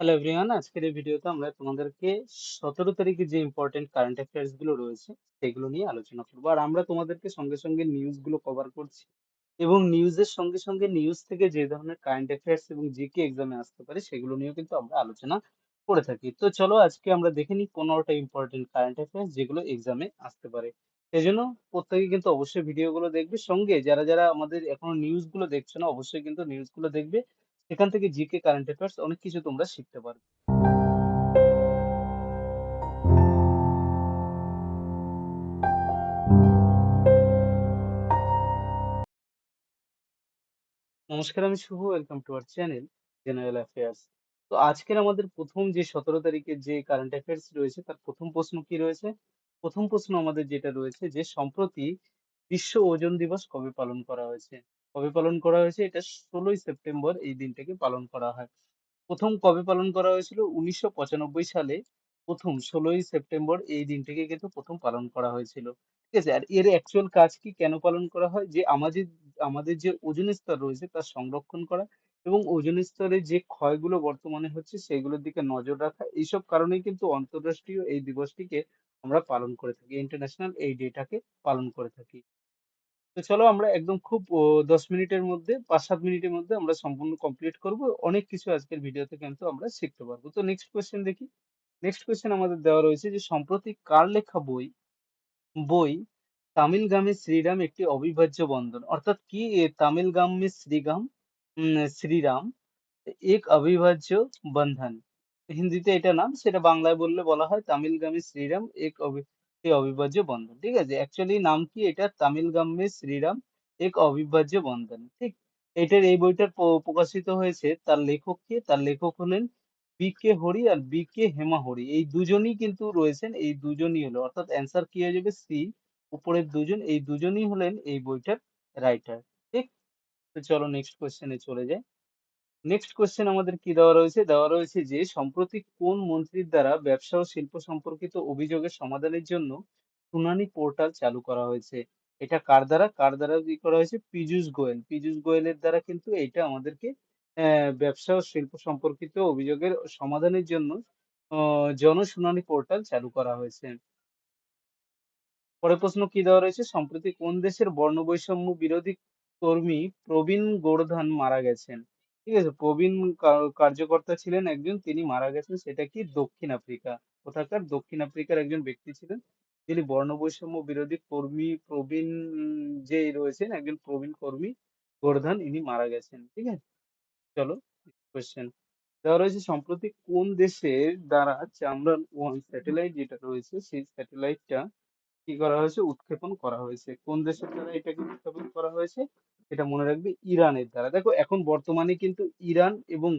Hello everyone আজকের এই ভিডিওতে আমরা তোমাদেরকে সতেরো তারিখে যে ইম্পর্টেন্ট কারেন্ট অ্যাফেয়ার্সগুলো রয়েছে, সেগুলো নিয়ে আলোচনা করব। আর আমরা তোমাদেরকে সঙ্গে সঙ্গে নিউজগুলো কভার করছি এবং নিউজের সঙ্গে সঙ্গে নিউজ থেকে যে ধরনের কারেন্ট অ্যাফেয়ার্স এবং জিকে এক্সামে আসতে পারে, সেগুলো নিয়েও কিন্তু আমরা আলোচনা করে থাকি। তো চলো আজকে আমরা দেখে নিই পনেরোটা ইম্পর্টেন্ট কারেন্ট অ্যাফেয়ার্স যেগুলো এক্সামে আসতে পারে। সেই জন্য প্রত্যেকে কিন্তু অবশ্যই ভিডিওগুলো দেখবে। সঙ্গে যারা যারা আমাদের এখনও নিউজগুলো দেখছ না, অবশ্যই কিন্তু নিউজগুলো দেখবে। সেখান থেকে জিকে কারেন্ট অ্যাফেয়ার্স অনেক কিছু তোমরা শিখতে পারবে। নমস্কার, আমি Shubho. Welcome to our channel general affairs তো আজকের আমাদের প্রথম যে সতেরো তারিখের যে কারেন্ট অ্যাফেয়ার্স রয়েছে, তার প্রথম প্রশ্ন কি রয়েছে? প্রথম প্রশ্ন আমাদের যেটা রয়েছে যে, সম্প্রতি বিশ্ব ওজন দিবস কবে পালন করা হয়েছে? কবে পালন করা হয়েছে? এটা ষোলোই সেপ্টেম্বর এই দিনটাকে পালন করা হয়। প্রথম কবে পালন করা হয়েছিল? উনিশশো পঁচানব্বই সালে প্রথম ষোলোই সেপ্টেম্বর এই দিনটাকে কিন্তু প্রথম পালন করা হয়েছিল। ঠিক আছে? আর এর অ্যাকচুয়াল কাজ কি কেন পালন করা হয়? যে আমাদের আমাদের যে ওজন স্তর রয়েছে তার সংরক্ষণ করা এবং ওজন স্তরে যে ক্ষয়গুলো বর্তমানে হচ্ছে সেগুলোর দিকে নজর রাখা, এইসব কারণেই কিন্তু আন্তর্রাষ্ট্রীয় এই দিবসটিকে আমরা পালন করে থাকি, ইন্টারন্যাশনাল এই ডেটাকে পালন করে থাকি। তো চলো আমরা একদম খুব দশ মিনিটের মধ্যে পাঁচ সাত মিনিটের মধ্যে আমরা সম্পূর্ণ কমপ্লিট করব। অনেক কিছু আজকের ভিডিওতে কিন্তু আমরা শিখতে পারব। তো নেক্সট কোয়েশ্চেন দেখি। নেক্সট কোয়েশ্চেন আমাদের দেওয়া রয়েছে যে সম্প্রতি কার লেখা বই বই তামিল গামে শ্রীরাম একটি অবিভাজ্য বন্ধন? অর্থাৎ কি তামিল গামে শ্রীরাম উম, শ্রীরাম এক অবিভাজ্য বন্ধন? হিন্দিতে এটা নাম সেটা বাংলায় বললে বলা হয় তামিল গামে শ্রীরাম এক একটি অবিভাজ্য বন্ধন, ঠিক আছে? অ্যাকচুয়ালি নাম কি এটা? তামিল গামে শ্রীরাম এক অবিভাজ্য বন্ধন, ঠিক? এটার এই বইটার প্রকাশিত হয়েছে তার লেখক কে? তার লেখক হলেন বি কে হরি আর বি কে হেমা হরি। এই দুজনই কিন্তু রয়েছেন, এই দুজনই হলো, অর্থাৎ অ্যান্সার কি হয়ে যাবে? সি, উপরের দুজন, এই দুজনই হলেন এই বইটার রাইটার ঠিক? তো চলো নেক্সট কোশ্চেনে চলে যাই। নেক্সট কোশ্চেন আমাদের কি দেওয়া রয়েছে? দেওয়া রয়েছে যে, সম্প্রতি কোন মন্ত্রীর দ্বারা ব্যবসা ও শিল্প সম্পর্কিত অভিযোগের সমাধানের জন্য শুনানি পোর্টাল চালু করা হয়েছে? এটা কার দ্বারা? কার দ্বারা কি করা হয়েছে? পীযূষ গোয়েল। পীযূষ গোয়েলের দ্বারা কিন্তু এটা আমাদেরকে ব্যবসা ও শিল্প সম্পর্কিত অভিযোগের সমাধানের জন্য জনশুনানি পোর্টাল চালু করা হয়েছে। পরের প্রশ্ন কি দেওয়া রয়েছে? সম্প্রতি কোন দেশের বর্ণবৈষম্য বিরোধী কর্মী প্রবীণ গোর্ধন মারা গেছেন? ঠিক আছে, প্রবীণ কার্যকর্তা ছিলেন একজন, তিনি মারা গেছেন, সেটা কি দক্ষিণ আফ্রিকা? কোথাকার দক্ষিণ আফ্রিকার একজন ব্যক্তি ছিলেন যিনি বর্ণবৈষম্য বিরোধী কর্মী প্রবীণ যে রয়েছেন, একজন প্রবীণ কর্মী, গোর্ধন, ইনি মারা গেছেন, ঠিক আছে? চলো কোয়েশ্চেন দেওয়া রয়েছে, সম্প্রতি কোন দেশের দ্বারা চান্দ্রয়ান ওয়ান স্যাটেলাইট যেটা রয়েছে, সেই স্যাটেলাইটটা কি করা হয়েছে? উৎক্ষেপণ করা হয়েছে। কোন দেশের দ্বারা এটাকে উৎক্ষেপণ করা হয়েছে? এটা মনে রাখবে ইরানের দ্বারা। দেখো, এখন বর্তমানে কিন্তু ইরান এবং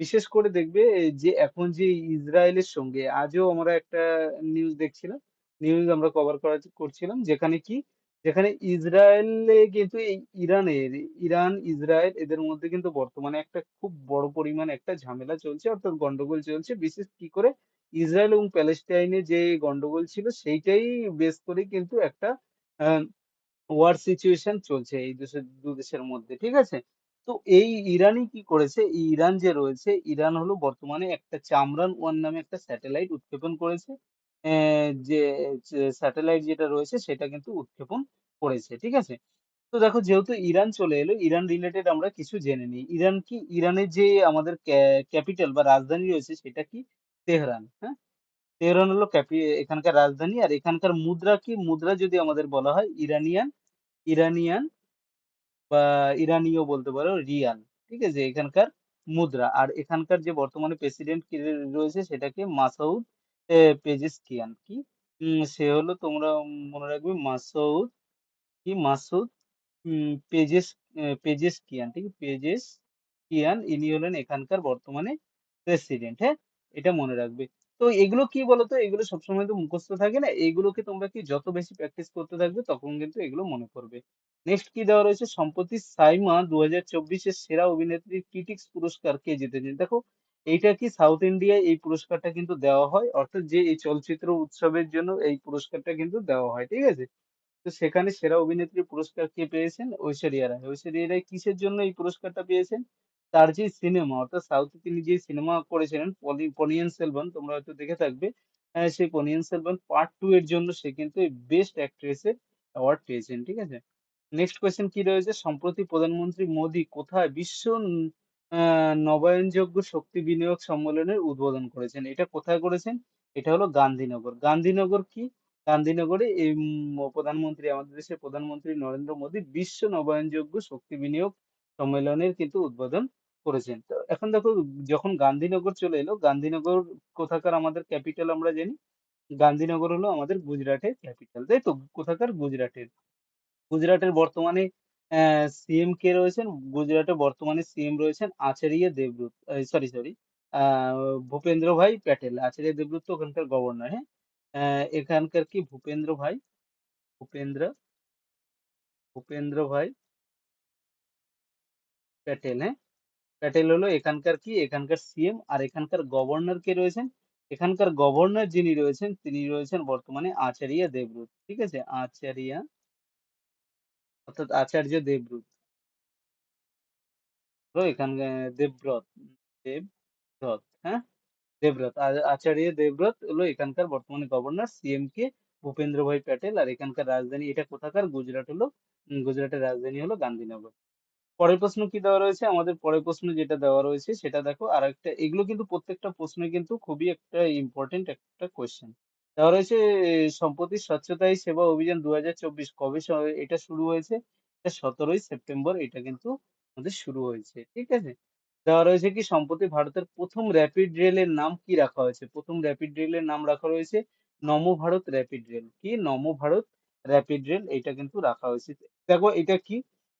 বিশেষ করে দেখবে যে এখন যে ইসরায়েলের সঙ্গে, আজও আমরা একটা নিউজ দেখছিলাম নিউজ আমরা কভার করা করছিলাম যেখানে কি, যেখানে ইসরায়েলে কিন্তু এই ইরানের, ইরান, ইসরায়েল এদের মধ্যে কিন্তু বর্তমানে একটা খুব বড় পরিমাণ একটা ঝামেলা চলছে, অর্থাৎ গন্ডগোল চলছে। বিশেষ কি করে, ইসরায়েল এবং প্যালেস্টাইনে যে গন্ডগোল ছিল সেইটাই বেস করে কিন্তু একটা ওয়ার সিচুয়েশন চলছে এই দেশের দু দেশের মধ্যে, ঠিক আছে? তো এই ইরানই কি করেছে? ইরান যে রয়েছে, ইরান হলো বর্তমানে একটা চামরান ওয়ান নামে একটা স্যাটেলাইট উৎক্ষেপণ করেছে। যে স্যাটেলাইট যেটা রয়েছে, সেটা কিন্তু উৎক্ষেপণ করেছে, ঠিক আছে? তো দেখো, যেহেতু ইরান চলে এলো, ইরান রিলেটেড আমরা কিছু জেনে নিই। ইরান কি, ইরানের যে আমাদের ক্যাপিটাল বা রাজধানী রয়েছে, সেটা কি? তেহরান হ্যাঁ? তেহরান হলো ক্যাপি, এখানকার রাজধানী, আর এখানকার মুদ্রা কি? মুদ্রা যদি আমাদের বলা হয়, ইরানিয়ান ইরানিয়ান বা ইরানীয় বলতে পারো রিয়াল ঠিক আছে? এখানকার মুদ্রা। আর এখানকার যে বর্তমানে প্রেসিডেন্ট রয়েছে সেটাকে মাসউদ এ, পেজেশকিয়ান কি? সে হলো তোমরা মনে রাখবে মাসউদ কি? মাসুদ পেজেস আহ, পেজেশকিয়ান ঠিক? পেজেস কিয়ান ইনি হলেন এখানকার বর্তমানে প্রেসিডেন্ট। হ্যাঁ? এটা মনে রাখবে। তো এগুলো কি বলতো? এগুলো সবসময় তো মুখস্থ থাকে না। এগুলোকে তোমরা কি যত বেশি প্র্যাকটিস করতে থাকবে, তখন কিন্তু এগুলো মনে পড়বে। নেক্সট কি দেওয়া রয়েছে? সম্প্রতি সাইমা দু হাজার চব্বিশের সেরা অভিনেত্রী ক্রিটিক্স পুরস্কার কে জিতেছেন দেখো, এইটা কি সাউথ ইন্ডিয়ায় এই পুরস্কারটা কিন্তু দেওয়া হয়, অর্থাৎ যে এই চলচ্চিত্র উৎসবের জন্য এই পুরস্কারটা কিন্তু দেওয়া হয়, ঠিক আছে? তো সেখানে সেরা অভিনেত্রী পুরস্কার কে পেয়েছেন? ঐশ্বরিয়া রায়। ঐশ্বরিয়া রায় কিসের জন্য এই পুরস্কারটা পেয়েছেন? তার যে সিনেমা অর্থাৎ সাউথে তিনি যে সিনেমা করেছিলেন পলি পনিয়ন সেলভান, তোমরা হয়তো দেখে থাকবে সেই পনিয়ন সেলভান পার্ট টু এর জন্য সে কিন্তু বেস্ট অ্যাক্ট্রেসের অ্যাওয়ার্ড পেয়েছেন, ঠিক আছে? নেক্সট কোয়েশ্চেন কি রয়েছে? সম্প্রতি প্রধানমন্ত্রী মোদী কোথায় বিশ্ব নবায়নযোগ্য শক্তি বিনিয়োগ সম্মেলনের উদ্বোধন করেছেন? এটা কোথায় করেছেন? এটা হলো গান্ধীনগর। গান্ধীনগর কি? গান্ধীনগরে এই প্রধানমন্ত্রী, আমাদের দেশের প্রধানমন্ত্রী নরেন্দ্র মোদী বিশ্ব নবায়নযোগ্য শক্তি বিনিয়োগ সম্মেলনের কিন্তু উদ্বোধন করেছেন। তো এখন দেখো, যখন গান্ধীনগর চলে এলো, গান্ধীনগর কোথাকার আমাদের ক্যাপিটাল আমরা জানি? গান্ধীনগর হলো আমাদের গুজরাটের ক্যাপিটাল। তাই তো? কোথাকার গুজরাটের। গুজরাটের বর্তমানে সিএম কে রয়েছেন? গুজরাটে বর্তমানে সিএম রয়েছেন আচার্য দেবব্রত সরি সরি ভূপেন্দ্র ভাই প্যাটেল। আচার্য দেবব্রত ওখানকার গভর্নর হ্যাঁ? এখানকার কি ভূপেন্দ্র ভাই? ভূপেন্দ্র? ভূপেন্দ্র ভাই? প্যাটেল হ্যাঁ? প্যাটেল হলো এখানকার কি? এখানকার সিএম আর এখানকার গভর্নর কে রয়েছেন? এখানকার গভর্নর যিনি রয়েছেন, তিনি রয়েছেন বর্তমানে আচারিয়া দেবব্রত, ঠিক আছে? আচারিয়া, অর্থাৎ আচার্য দেবব্রত। তো এখানে দেবব্রত দেবব্রত হ্যাঁ? দেবব্রত আচার্য দেবব্রত হলো এখানকার বর্তমানে গভর্নর, সিএম কে ভূপেন্দ্র ভাই প্যাটেল, আর এখানকার রাজধানী, এটা কোথাকার? গুজরাট হলো গুজরাটের রাজধানী হলো গান্ধীনগর। পরের প্রশ্ন কি দেওয়া রয়েছে? আমাদের পরের প্রশ্ন যেটা দেওয়া রয়েছে, সেটা দেখো আর একটা এগুলো কিন্তু প্রত্যেকটা প্রশ্ন কিন্তু খুবই একটা ইম্পর্টেন্ট একটা কোয়েশ্চেন দেওয়া রয়েছে সম্প্রতি স্বচ্ছতাই সেবা অভিযান দু হাজার চব্বিশ কবে এটা শুরু হয়েছে? এটা সতেরোই সেপ্টেম্বর, এটা কিন্তু আমাদের শুরু হয়েছে, ঠিক আছে? দেওয়া রয়েছে কি, সম্প্রতি ভারতের প্রথম র্যাপিড রেলের নাম কি রাখা হয়েছে? প্রথম র্যাপিড রেলের নাম রাখা রয়েছে নম ভারত র্যাপিড রেল কি? নম ভারত র্যাপিড রেল এটা কিন্তু রাখা হয়েছে। দেখো এটা কি?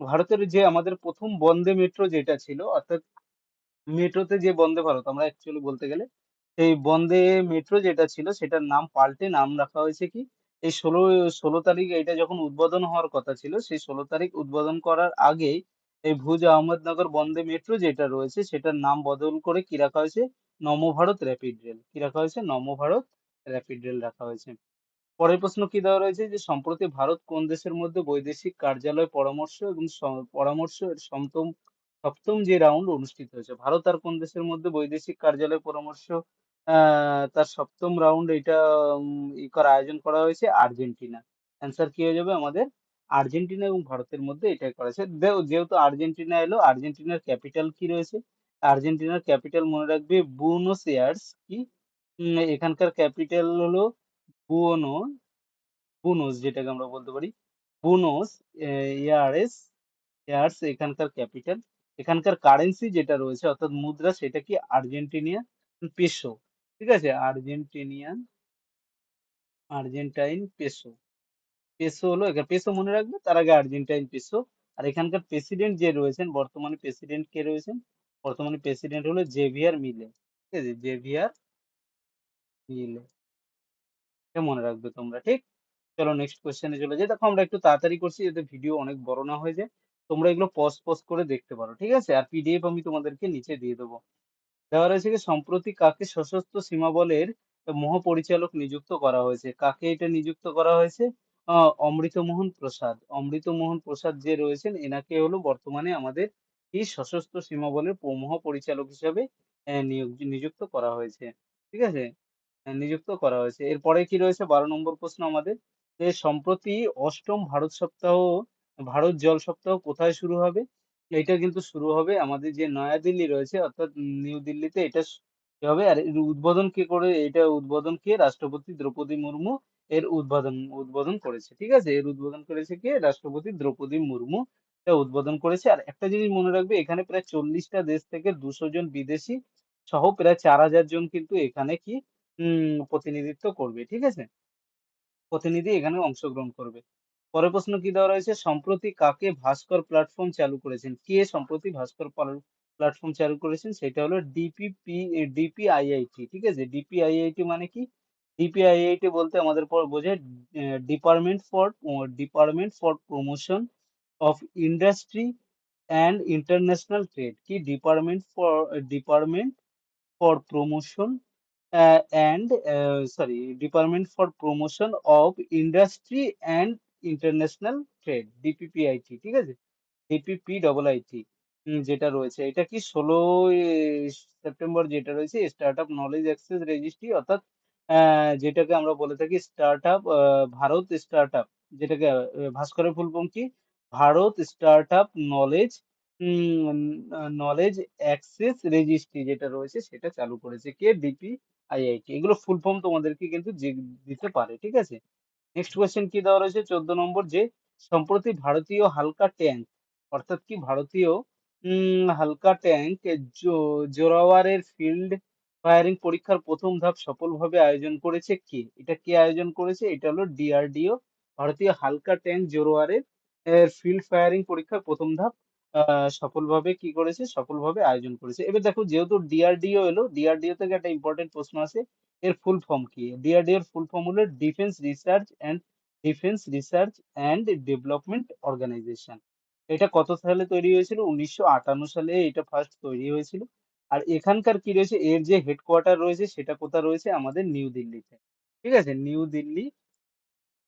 ভারতের যে আমাদের প্রথম বন্দে মেট্রো যেটা ছিল, অর্থাৎ মেট্রোতে যে বন্দে ভারত, আমরা অ্যাকচুয়ালি বলতে গেলে সেই বন্দে মেট্রো যেটা ছিল, সেটার নাম পাল্টে নাম রাখা হয়েছে কি? এই ষোলো ষোলো তারিখ এটা যখন উদ্বোধন হওয়ার কথা ছিল, সেই ষোলো তারিখ উদ্বোধন করার আগে এই ভুজ আহমেদনগর বন্দে মেট্রো যেটা রয়েছে, সেটার নাম বদল করে কি রাখা হয়েছে? নমভারত র্যাপিড রেল কি রাখা হয়েছে? নমভারত র্যাপিড রেল রাখা হয়েছে। পরের প্রশ্ন কি দেওয়া রয়েছে? যে সম্প্রতি ভারত কোন দেশের মধ্যে বৈদেশিক কার্যালয় পরামর্শ এবং পরামর্শ সপ্তম সপ্তম যে রাউন্ড অনুষ্ঠিত হয়েছে, ভারত আর কোন দেশের মধ্যে বৈদেশিক কার্যালয় পরামর্শ তার সপ্তম রাউন্ড এটা করা, আয়োজন করা হয়েছে আর্জেন্টিনা। অ্যান্সার কি হয়ে যাবে আমাদের? আর্জেন্টিনা এবং ভারতের মধ্যে এটাই করা হয়েছে। যেহেতু আর্জেন্টিনা এলো, আর্জেন্টিনার ক্যাপিটাল কি রয়েছে? আর্জেন্টিনার ক্যাপিটাল মনে রাখবে বুনোস এয়ার্স কি? এখানকার ক্যাপিটাল হলো বুনো বুনোস যেটাকে আমরা বলতে পারি বুনোস এয়ারেস এয়ার্স এখানকার ক্যাপিটাল, এখানকার কারেন্সি যেটা রয়েছে, অর্থাৎ মুদ্রা সেটা কি আর্জেন্টিনিয়ান পেসো, ঠিক আছে? আর্জেন্টিনিয়ান, আর্জেন্টাইন পেসো পেসো হলো, এখানে পেসো মনে রাখবে, তার আগে আর্জেন্টাইন পেসো, আর এখানকার প্রেসিডেন্ট যে রয়েছেন, বর্তমানে প্রেসিডেন্ট কে রয়েছেন? বর্তমানে প্রেসিডেন্ট হলো জেভিয়ার মিলে, ঠিক আছে? জেভিয়ার মিলে। এটা মনে রাখবে তোমরা, ঠিক? চলো নেক্সট কোশ্চেনে চলে যাই। দেখো আমরা একটু তাড়াতাড়ি করছি, যাতে ভিডিও অনেক বড় না হয়ে যায়। তোমরা এগুলো পজ পজ করে দেখতে পারো, ঠিক আছে? আর পিডিএফ আমি তোমাদেরকে নিচে দিয়ে দেবো। দেওয়া রয়েছে কি, সম্প্রতি কাকে সশস্ত্র সীমা বলের মহাপরিচালক নিযুক্ত করা হয়েছে? কাকে এটা নিযুক্ত করা হয়েছে? অমৃতমোহন প্রসাদ। অমৃতমোহন প্রসাদ যে রয়েছেন, এনাকে হলো বর্তমানে আমাদের এই সশস্ত্র সীমা বলের প- মহাপরিচালক হিসাবে নিযুক্ত করা হয়েছে। ঠিক আছে? নিযুক্ত করা হয়েছে। এরপরে কি রয়েছে? বারো নম্বর প্রশ্ন আমাদের। যে সম্প্রতি অষ্টম ভারত সপ্তাহ, ভারত জল সপ্তাহ কোথায় শুরু হবে? এটা কিন্তু শুরু হবে আমাদের যে নয়াদিল্লি রয়েছে, অর্থাৎ নিউ দিল্লিতে এটা হবে। আর এর উদ্বোধন কে করে, এটা উদ্বোধন কে? রাষ্ট্রপতি দ্রৌপদী মুর্মু এর উদ্বোধন উদ্বোধন করেছে। ঠিক আছে? এর উদ্বোধন করেছে কে? রাষ্ট্রপতি দ্রৌপদী মুর্মু। এটা উদ্বোধন করেছে। আর একটা জিনিস মনে রাখবে, এখানে প্রায় চল্লিশটা দেশ থেকে দুশো জন বিদেশি সহ প্রায় চার হাজার জন কিন্তু এখানে কি প্রতিনিধিত্ব করবে, ঠিক আছে? প্রতিনিধি এখানে অংশগ্রহণ করবে। পরের প্রশ্ন কি দেওয়া রয়েছে? সম্প্রতি কাকে ভাস্কর প্ল্যাটফর্ম চালু করেছেন? কে সম্প্রতি ভাস্কর প্ল্যাটফর্ম চালু করেছেন? সেটা হলো ডিপিপি ডিপিআইআইটি ঠিক আছে? ডিপিআইআইটি মানে কি? ডিপিআইআইটি বলতে আমাদের পর বোঝায় department for department for promotion of industry and international trade কি? Department for department for promotion uh, and uh, sorry department for promotion of industry and international trade dppit ঠিক আছে ডিপিপি ডবল আইটি যেটা রয়েছে এটা কি ১৬ই September যেটা রয়েছে স্টার্টআপ নলেজ অ্যাক্সেস রেজিস্ট্রি অর্থাৎ যেটাকে আমরা বলে থাকি স্টার্টআপ ভারত স্টার্টআপ যেটাকে ভাস্করের ফুল ফর্ম কি? Bharat startup knowledge knowledge access registry যেটা রয়েছে সেটা চালু করেছে কে? ডিপিআইআইটি। এগুলো ফুল ফর্ম তোমাদেরকে কিন্তু দিতে পারে। ঠিক আছে? নেক্সট কোয়েশ্চেন কি দেওয়া রয়েছে ১৪ নম্বর যে, সম্প্রতি ভারতীয় হালকা ট্যাঙ্ক অর্থাৎ কি ভারতীয় হালকা ট্যাঙ্ক জোরাওয়ারের ফিল্ড ফায়ারিং পরীক্ষার প্রথম ধাপ সফলভাবে আয়োজন করেছে কে? এটা কে আয়োজন করেছে? এটা হলো ডিআরডিও ভারতীয় হালকা ট্যাঙ্ক জোরাওয়ারের, এর ফিল্ড ফায়ারিং পরীক্ষার প্রথম ধাপ সফলভাবে কি করেছে? সফলভাবে আয়োজন করেছে। এবার দেখো যেহেতু ডিআরডিও এলো, ডিআরডিও থেকে একটা ইম্পোর্টেন্ট প্রশ্ন আসে। এর ফুল ফর্ম কি? ডিআরডিও এর ফুল ফর্ম হলো defence research and defence research and development organisation. এটা কত সালে তৈরি হয়েছিল? ১৯৫৮ সালে এটা ফার্স্ট তৈরি হয়েছিল। আর এখানকার কি রয়েছে? এর যে হেডকোয়ার্টার রয়েছে সেটা কোথায় রয়েছে? আমাদের নিউ দিল্লিতে। ঠিক আছে? নিউ দিল্লি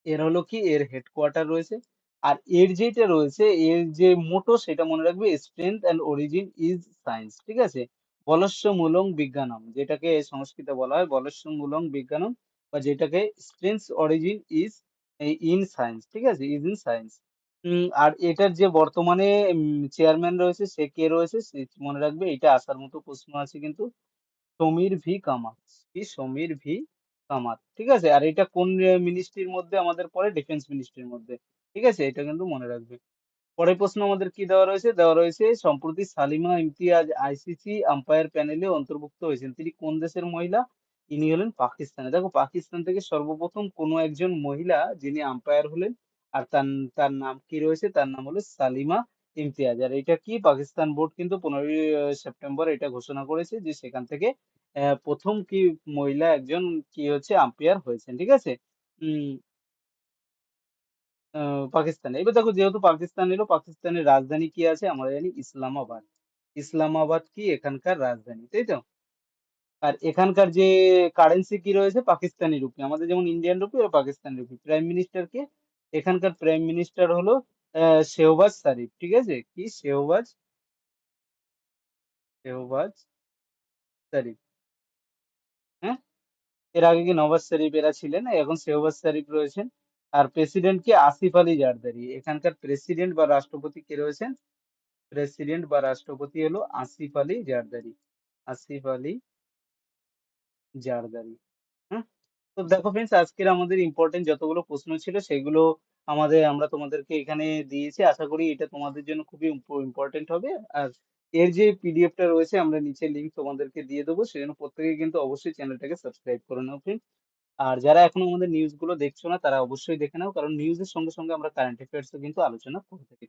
এর হলো কি? এর হেডকোয়ার্টার রয়েছে। আর এর যেটা রয়েছে, এর যে মোটো সেটা মনে রাখবে strength and origin is science. ঠিক আছে? বলস্য মূলং বিজ্ঞানম যেটাকে সংস্কৃতে বলা হয় বলস্য মূলং বিজ্ঞানম বা যেটাকে strength origin is in science. ঠিক আছে? Is in science. আর এটার যে বর্তমানে চেয়ারম্যান রয়েছে সে কে রয়েছে? সে মনে রাখবে এটা আসার মতো প্রশ্ন আছে কিন্তু সমীর ভি কামাত। কি? সমীর ভি কামাত। ঠিক আছে? আর এটা কোন মিনিস্ট্রির মধ্যে আমাদের পড়ে? ডিফেন্স মিনিস্ট্রির মধ্যে। ঠিক আছে? এটা কিন্তু মনে রাখবে। পরের প্রশ্ন আমাদের কি দেওয়া রয়েছে? দেওয়া রয়েছে, সম্প্রতি সালিমা ইমতিয়াজ আইসিসি আম্পায়ার প্যানেলে অন্তর্ভুক্ত হয়েছেন। তিনি কোন দেশের মহিলা? ইনি হলেন পাকিস্তানের। দেখো, পাকিস্তান থেকে সর্বপ্রথম কোনো একজন মহিলা যিনি আম্পায়ার হলেন আর তার তার নাম কি রয়েছে? তার নাম হলো সালিমা ইমতিয়াজ। আর এটা কি? পাকিস্তান বোর্ড কিন্তু পনেরোই সেপ্টেম্বর এটা ঘোষণা করেছে যে সেখান থেকে ১ম কি মহিলা একজন কি হচ্ছে আম্পায়ার হয়েছেন। ঠিক আছে? পাকিস্তানে। এবার দেখো যেহেতু পাকিস্তান এলো, পাকিস্তানের রাজধানী কি আছে? আমরা জানি ইসলামাবাদ। ইসলামাবাদ কি? এখানকার রাজধানী। তাই তো? আর এখানকার যে কারেন্সি কি রয়েছে? পাকিস্তানি রুপি। আমাদের যেমন ইন্ডিয়ান রুপি ওরা পাকিস্তানি রুপি। প্রাইম মিনিস্টার কে? এখানকার প্রাইম মিনিস্টার হলো শেহবাজ শরীফ। ঠিক আছে? কি? শেহবাজ শেহবাজ শরীফ। হ্যাঁ? এর আগে কি নওয়াজ শরীফ এরা ছিলেন। এখন শেহবাজ শরীফ রয়েছেন। আর প্রেসিডেন্ট কে? আসিফ আলী জারদারি। এখানকার প্রেসিডেন্ট বা রাষ্ট্রপতি কে রয়েছেন? প্রেসিডেন্ট বা রাষ্ট্রপতি হলো আসিফ আলী জারদারি। আসিফ আলী জারদারি। হ্যাঁ তো দেখো ফ্রেন্ডস আজকের আমাদের ইম্পর্টেন্ট যতগুলো প্রশ্ন ছিল সেগুলো আমাদের, আমরা তোমাদেরকে এখানে দিয়েছি। আশা করি এটা তোমাদের জন্য খুবই ইম্পর্টেন্ট হবে। আর এর যে পিডিএফটা রয়েছে, আমরা নিচে লিংক তোমাদেরকে দিয়ে দেবো। সেজন্য প্রত্যেকে কিন্তু অবশ্যই চ্যানেলটাকে সাবস্ক্রাইব করে নাও ফ্রেন্ডস। আর যারা এখনও আমাদের নিউজগুলো দেখছ না তারা অবশ্যই দেখে নাও। কারণ নিউজের সঙ্গে, সঙ্গে আমরা কারেন্ট অ্যাফেয়ার্স কিন্তু আলোচনা করে থাকি।